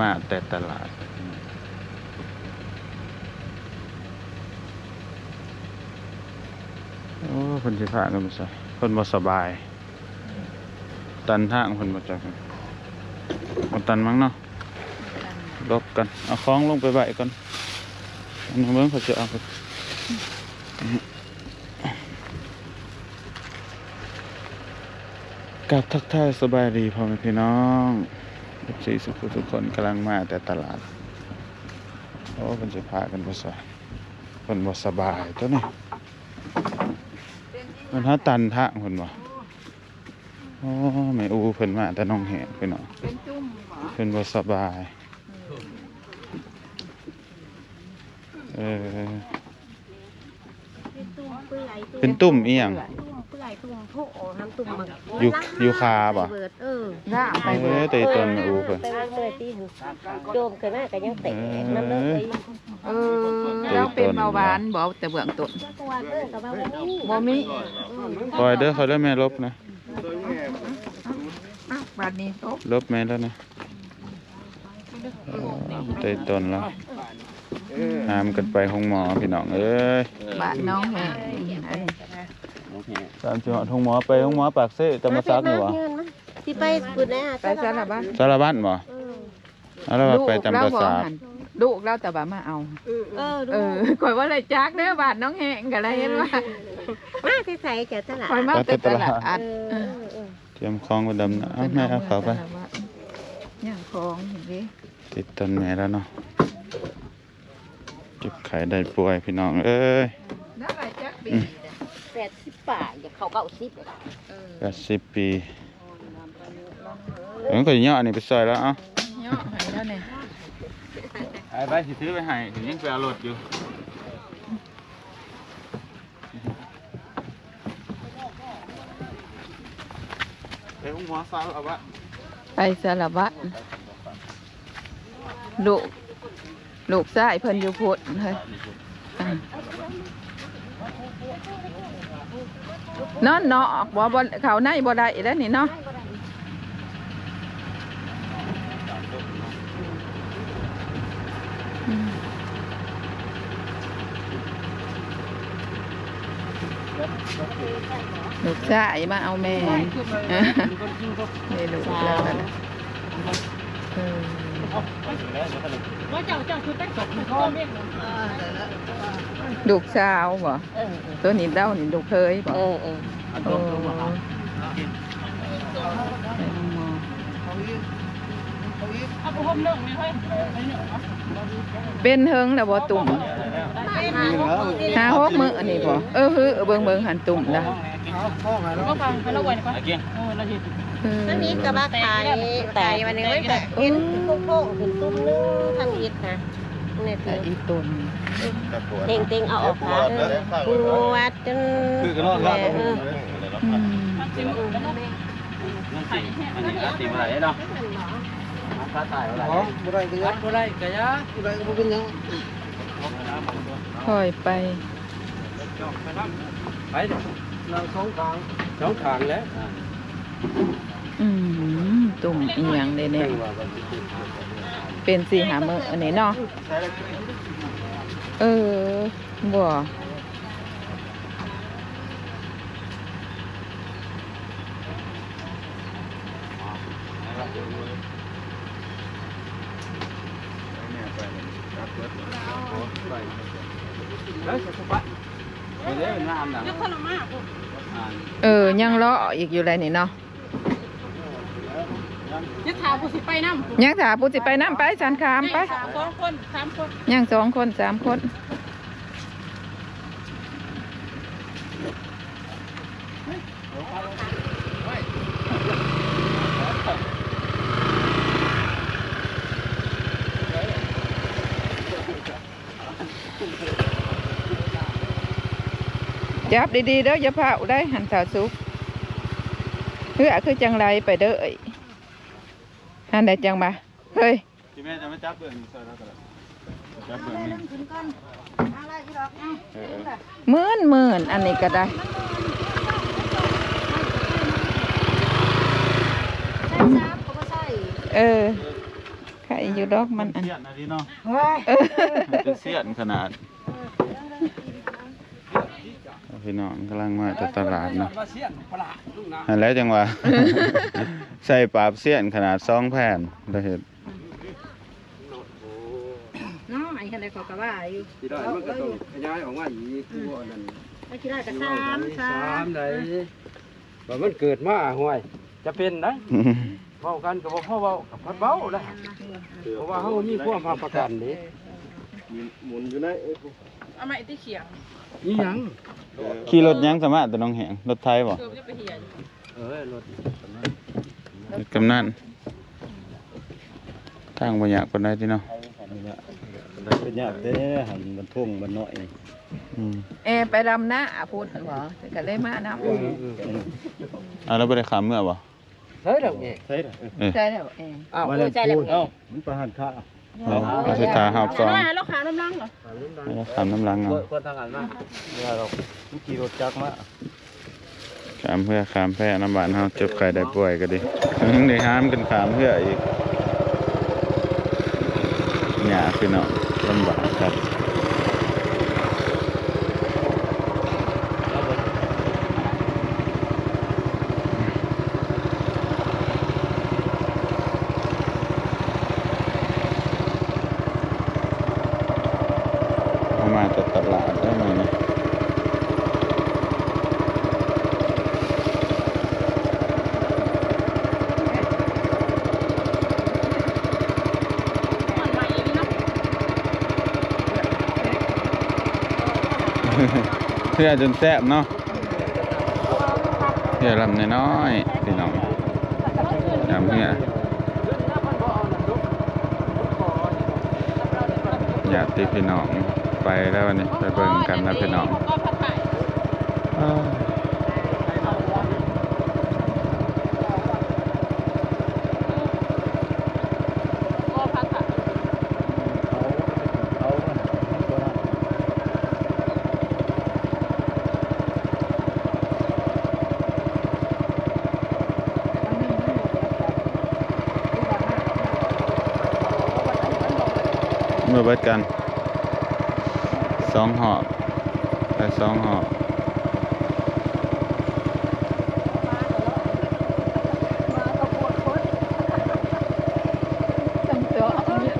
มาแต่ตลาด โอ้คนสิพากันมาส่คนบ่สบาย ตันทางคนมาจากบ่ตันมั้งเนาะลบกัน เอาคล้องลงไปไว้ก่อนอันนี้เบิ่งเขาจะเอาไปกับทักทายสบายดีพ่อแม่พี่น้อง ทุกสี่สุขทุกคนกำลังมาแต่ตลาด โอ้คนสิพากันไปใส่คนบ่สบายตัวนี้มันหาตันทางเพิ่นบ่โอ้แม่อูเพิ่นมาแต่น้องแหงเพิ่นเนาะเป็นจุ่มบ่เพิ่นบ่สบาย เออ เป็นตุ่มเปื่อยตุ่มเป็นตุ่มอีหยัง ตุ่ม เปื่อยตุ่มโถทำตุ่มมันอยู่อยู่คาบ่เบิดเออร่างไปเอเบิอดแต่อีตนแม่อูเพิ่นไปว่าเลยที่โจมขึ้นมาก็ยังแตกน้ำเลือดเลยเออเราเป็นเบาหวานบ่แต่เบื้องต้นตัวเพื่อนกับว่าบ่มีบ่มีคอยเด้อคอยเด้อแม่ลบนะ อ้าวบัดนี้ตกลบแม่แล้วนะเออแต่อีตนแล้วหามกันไปห้องหมอพี่น้องเอ้ยบ้านน้องแห่อันนี้ ตามจังหวัดห้องหมอไปห้องหมอปากเซ่ตะมาซักนี่บ่ที่ไปปุดนะไปซะละบ้านสารบัญบ่เออเอาแล้วว่าไปจำประสาทหั่นลูกเราแต่ว่ามาเอาเออดูเออข่อยว่าอะไรจักเด้อบ้านน้องแห่ก็เลยเห็นว่ามาที่ใส่แกตลาดข่อยมาแต่ตลาดอัดเออเออเตรียมคลองไปดำนะเอาแม่เอาเขาไปย่างของเห็นดิติดต้นแม่แล้วเนาะเจ็บไข้ได้ป่วยพี่น้องเอ้ยนั่น แหละจักปีแปดสิบบาทอย่าเขาเก้าสิบเลยเออแปดสิบปีเออก็ย่ออันนี้ไปซอยแล้วเอ้าย่อให้แล้วเนี่ยไอ้ใบสิซื้อไปให้ถึงยังไปเอารถอยู่ไปห้องหมอซาเอาวะไปสารวัตรลูกลูกชายเพิ่นอยู่พุทธเฮ้ยอะ นอนเนาะบ่บ่เขาในบ่ได้แล้วนี่เนาะอืมลูกชายมาเอาแม่นี่ลูกแล้ว นะเออลูกสาวบ่เออตัวนี้เด้านี่ลูกเคยบ่เออเออโอ้เป็นเฮิงแล้วบ่ตุ่มหาหกมืออันนี้บ่เออคือเบิ่งเบิ่งหันตุ่มนะ เออนั่นนี้กระบะขายไก่วันนี้ไม่แต่กินโค้งๆถึงตุ้มนึงทางอิดนะเนี่ยแต่คืออีตุ่มเต็งเต็งเอาออกมาปวดจนแม่เอออืมอันนี้อาติมาไหนเนาะค่าตายอะไรค่อยไป ไป เราสองทางสองทางแล้วอืมตุ่มอีหยังเด้เนี่ยเป็นสี่หามื้ออันนี้เนาะเออบ่แล้วจะไปไม่ได้เป็นน้ำหนัง เออ ยังรออีกอยู่เลยนี่เนาะ ยักษ์ขาวผู้สิไปน้ำยังถาปูสิไปน้ำไปสันคามไปสองคนสามคนยังสองคนสามคน จับดีๆเด้ออย่าเผาได้หันสาวสุกเฮ้ยคือจังไรไปเด้อหันได้จังมาเฮ้ยที่แม่จะไม่จับเบื่อนซอยแล้วก็จับเบื่อนี่เออหมื่นหมื่นอันนี้ก็ได้เออใครอยู่ดอกมันอันเสียนอันนี้เนาะเสียนขนาด พี่น้องกำลังมาจากตลาดเนาะว่าเสียงปลาลูกนะแล้วจังหวะ ใส่ปราบเสียนขนาดสองแผ่นได้เห็นน้องไอ้คันใดเขาก็ว่าอยู่ที่ได้มันก็ต้องขยายออกมาอีกตัวนั้นไอ้ที่ได้ก็สามสาสามได้ว่ามันเกิดมาห่วย จะเป็นได้เว้ากันก็บ่อเว้ากับพัดเว้าได้เพราะว่าเฮามีความภาประกันนี่หมุนอยู่นเอ้ยเอาไอ้ที่เขียงอีหยัง ขี่รถยังสามารถแต่น้องแหงรถไทยบ่เกือบจะไปเหียอยู่เออรถกำนันทางบ่อยากปานใดที่เนาะเป็นยากเด้หันมันท่วงมันน้อยอืมเอไปรำหน้าพูดบ่ก็เลยมานะเออเอออะแล้วบ่ได้ขามเมื่อบ่ใช่แล้วนี่ใช่ล่ะเอ้ยใช่แล้วเองอ้าวมาแล้วพูดเอ้ามันประหันค่า เอาเอาสิทาหอบซองน้อยแล้วขาน้ำลังเหรอให้เราขามน้ำลังเอาคนทางนั้นมาเดี๋ยวเราทุกขี่รถจักรมาขามเพื่อขามแพ้น้ำบานเฮาเจ็บไข้ได้ป่วยก็ดียังได้ห้ามกันขามเพื่ออีกหยาพี่น้องลำบากครับ เอามาจากตลาดได้ไหมเนี่ย มันใหม่อย่างนี้เนาะ เพื่อจนแซ่บเนาะเพื่อลำน้อยๆพี่น้องยำเพื่ออยากตีพี่น้องไปแล้ววันนี้ไปเบิ่งกันนะพี่น้อง ก็พัดถ่าย อ้าว ก็พัดถ่าย เขาเขา เมื่อเบิดกันสองหอบไปสองหอบจำตัวเอาเนี่ย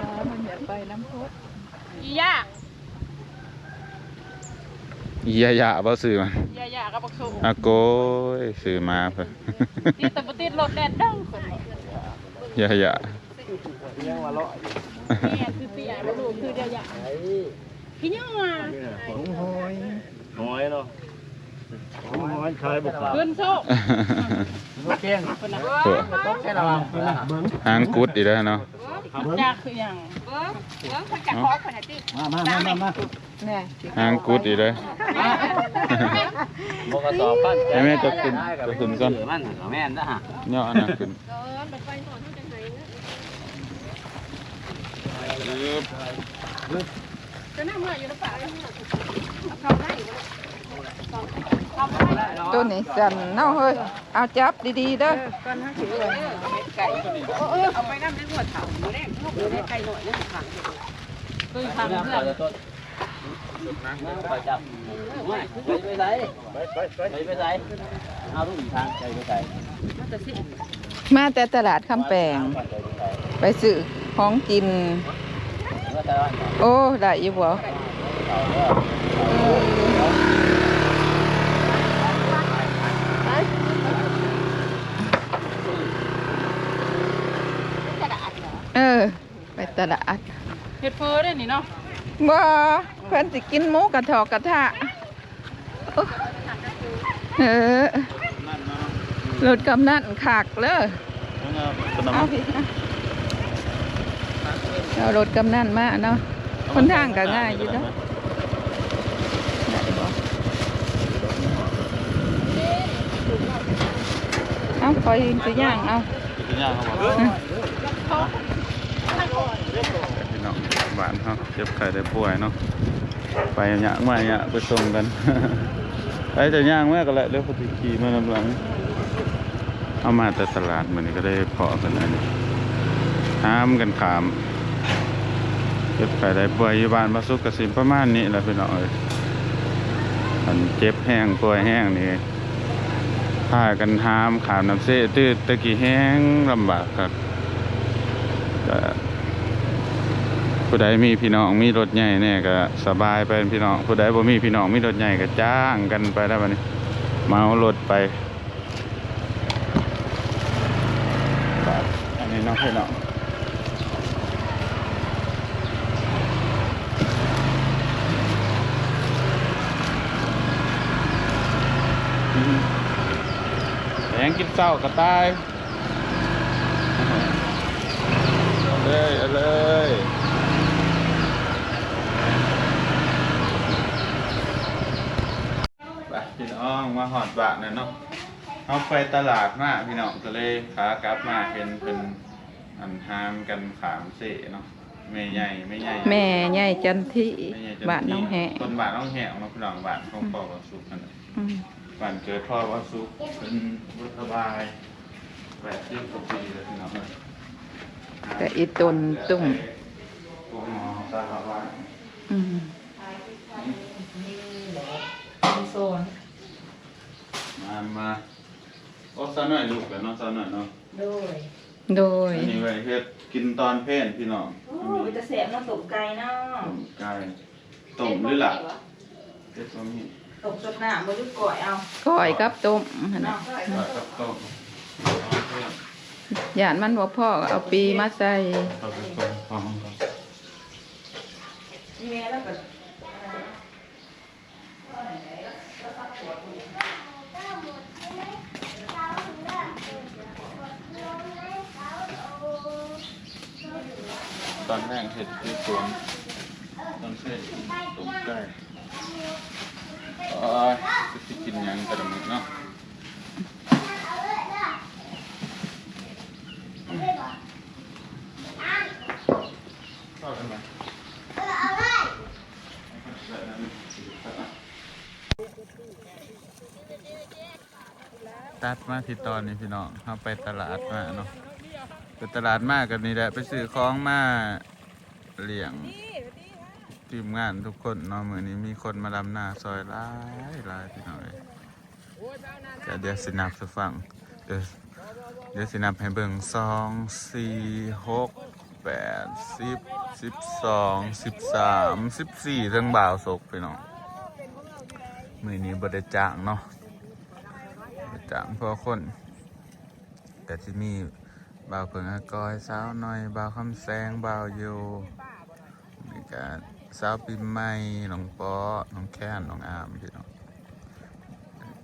อ่ามันอยากไปน้ำพุอีย่าอียะยะบ่ซื้อมันอีย่าย่ากับบักสูอาโกย ซื้อมาเพิ่นติดแต่บ่ติดรถแดดดังคนยะยะยังว่าเลาะแม่คือเปียบ่รู้คือเดียวย่าพี่ยังมาของหอยหอยเนาะของหอยขายบ่ขาดขึ้นโซ่มาแกงคนน่ะเผื่อต้องแค่ระวังเพิ่นน่ะหางกุดอีกแล้วเนาะยากคือหยังมามามามามาเนี่ยหางกุดอีกเลยบ่ก็ตอบกันให้แม่จะขึ้นจะขึ้นก่อนมันก็แม่นนะฮะย่ออันนั้นขึ้นจะนั่งเมื่ออยู่ในป่าเลย ตัวนี้สั่นเนาเฮ้ย เอาจับดีๆเด้อคือทางเพื่อนไปจับไม่ไปไปไหนไปไปไปไปไหนเอาลูกอีทางไปไหนมาแต่ตลาดคำแปง ไปซื้อของกิน โอ้ ได้อยู่บ่ เออ ไปตลาดเฮ็ดเฟอได้นี่เนาะบ่เพิ่นสิกินหมูกระทอกกระทะโอ้เออรถกำนันขากเลยเอาพี่นะเอารถกำนันมาเนาะคนทางก็ง่ายอยู่เนาะได้บ่เอาคอยสิย่างเอาพี่น้องบ้านเขาเจ็บไข้ได้ป่วยเนาะไปหยะมาหยะไปส่งกันไอ้จะย่างแม่ก็แหละเดี๋ยวพอดีขี่มาลำหลังเอามาแต่ตลาดมันก็ได้พอกันอันนี้ห้ามกันขามเก็บไปได้ป่วยอยู่บ้านมาสุกกสิมประมาณนี้แหละพี่น้องเอ้ยอันเจ็บแห้งป่วยแห้งนี่พากันห้ามขามน้ำเสตื้อตะกี้แห้งลำบากครับก็ ผู้ใดมีพี่น้องมีรถใหญ่เนี่ยก็สบายไปพี่น้องผู้ใดบ่มีพี่น้องมีรถใหญ่ก็จ้างกันไปได้บัดนี้เมารถไปอันนี้น้องพี่น้องแยังกินเศร้ากระตายเอาเลยเอาเลยไปพี่น้อง มาหอดบาทหน่อยเนาะเอาไปตลาดมาพี่น้องก็เลยขากลับมาเป็นเป็นอันหามกันขามเสเนาะแม่ใหญ่แม่ใหญ่แม่ใหญ่จันทิแม่ใหญ่จับ้านน้องแหคนบ้านน้องแหของเราพี่น้องบ้านของพ่อวัสุกนั่นแหละอืมบ้านเกิดพ่อวัสุกเป็นบุตรบายแปดสิบกว่าปีเลยพี่น้องเลยแต่อีตนตุ้มกูหมอตาบบ้านอืม โซน มามาโอ้ซะหน่อยลูกกันเนาะซะหน่อยเนาะด้วยโดย อันนี้ไว้เฮ็ดกินตอนเพลนพี่น้องอันนี้จะเสียมาตกไก่เนาะต้มไก่ต้มหรือหลับเฮ็ดบะหมี่ตกจดหน้าบ่ได้ก่อยเอาก้อยกับต้มหั่นน่ะเนาะใส่กับต้มย่านมันบ่พ่อก็เอาปีมาใส่ เอาไปต้มพร้อมกัน แม่แล้วก็ อนแรกเห็ดที่สวนตอนเสร็จต้มไก่โอ้ยจะสิกินหยังกระดมเนาะเข้ากันไหมตัดมาที่ตอนนี้พี่น้องเราไปตลาดมาเนาะ ไปตลาดมากกันนี่แหละ ไปซื้อของมาเลี้ยงทีมงานทุกคนเนาะมือนี้มีคนมาลำหน้าซอยหลายหลายพี่น้องเลยแต่เดี๋ยวสินับสฟังเดี๋ยวเดี๋ยวสินับให้เบิ่งสองสี่หกแปดสิบสิบสองสิบสามสิบสี่ทั้งบ่าวศกพี่น้องมือนี้บไดจ้างเนาะบ่ได้จ้างเพราะคนแต่ที่มี บ่าวเพิงอากอยสาวน้อยบ่าวคำแสงบ่าวอยู่นี่ก็สาวปีใหม่น้องปอน้องแค้นน้องอามพี่น้อง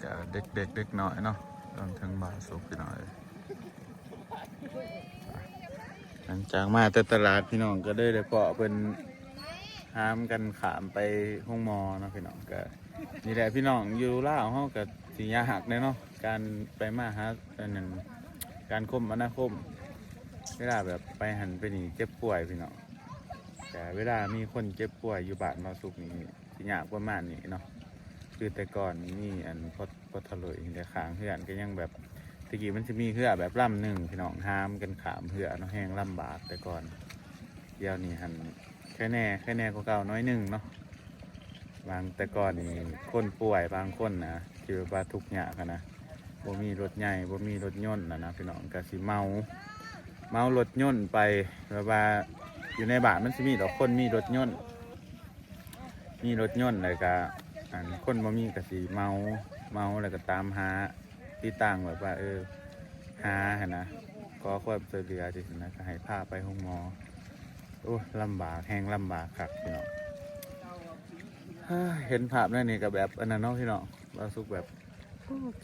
ก็เด็กเด็กเด็กน้อยเนาะรวมถึงบ่าวสุขพี่น้อยหลังจากมาแต่ตลาดพี่น้องก็ได้ได้เปาะเป็นห้ามกันขามไปห้องมอเนาะพี่น้องก็นี่แหละพี่น้องอยู่ล่าวเฮากับสียากเลยเนาะการไปมาหาอันนั้น การคมอนาคม เวลาแบบไปหันไปนี่เจ็บป่วยพี่เน้องแต่เวลามีคนเจ็บป่วยอยู่บานมาสุกนี่สิยากประมาณนี้เนาะคือแต่ก่อนนี่อันพอพอทะเลยแต่ขางเหือนก็ยังแบบตะกี้มันจะมีเหือแบบล่ำหนึ่งพี่น้องห้ามกันขามเหือเนาะแห้งลำบากแต่ก่อนเดี๋ยวนี้หันแค่แน่แค่แน่ก็เก่าน้อยหนึ่งเนาะบางแต่ก่อนนี่คนป่วยบางคนนะที่แบบว่าทุกข์ยากนะ บ่มีรถใหญ่บ่มีรถยนต์นะนะพี่น้องก็สิเมาเมารถยนต์ไปแบบว่าอยู่ในบ้านมันสิมีดอกคนมีรถยนต์มีรถยนต์แล้วก็อันคนบ่มีก็สิเมาเมาแล้วก็ตามหาที่ตั้งแบบว่า เออหาหนนะขอความช่วยดสีนะก็ให้พาไปห้องหมอโอ้ลำบากแห้งลำบากครับพี่น้องเฮ้ยเห็นภาพนั่นนี่ก็แบบอันนั้นเนาะพี่น้องเราสุกแบบ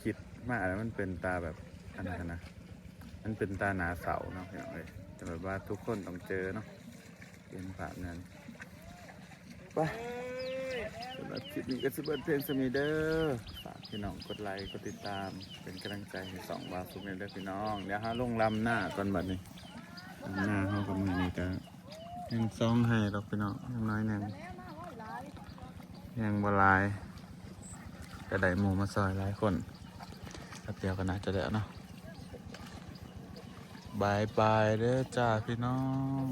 คิด มากแล้วมันเป็นตาแบบอันนั้นนะมันเป็นตาหนาเสาเนาะพี่น้องเอ้ยแต่แบบว่าทุกคนต้องเจอเนาะเป็นแบบนั้นไปสำหรับคลิปนี้ก็สิเบิร์เพลงสมีเดอร์ฝากพี่น้องกดไลค์กดติดตามเป็นกำลังใจให้สองบาสุกเด้อพี่น้องเดี๋ยวฮะลงลำหน้าก่อนบัดนี้ลำหน้าเขากับมือนี้ก็ยังซองให้ดอกพี่น้องยังน้อยหนึ่งยังบหลายก็ไดหมูมาซอยหลายคน แป๊บเดียวกันนะจะแล้วเนาะบายบายเด้อจ้าพี่น้อง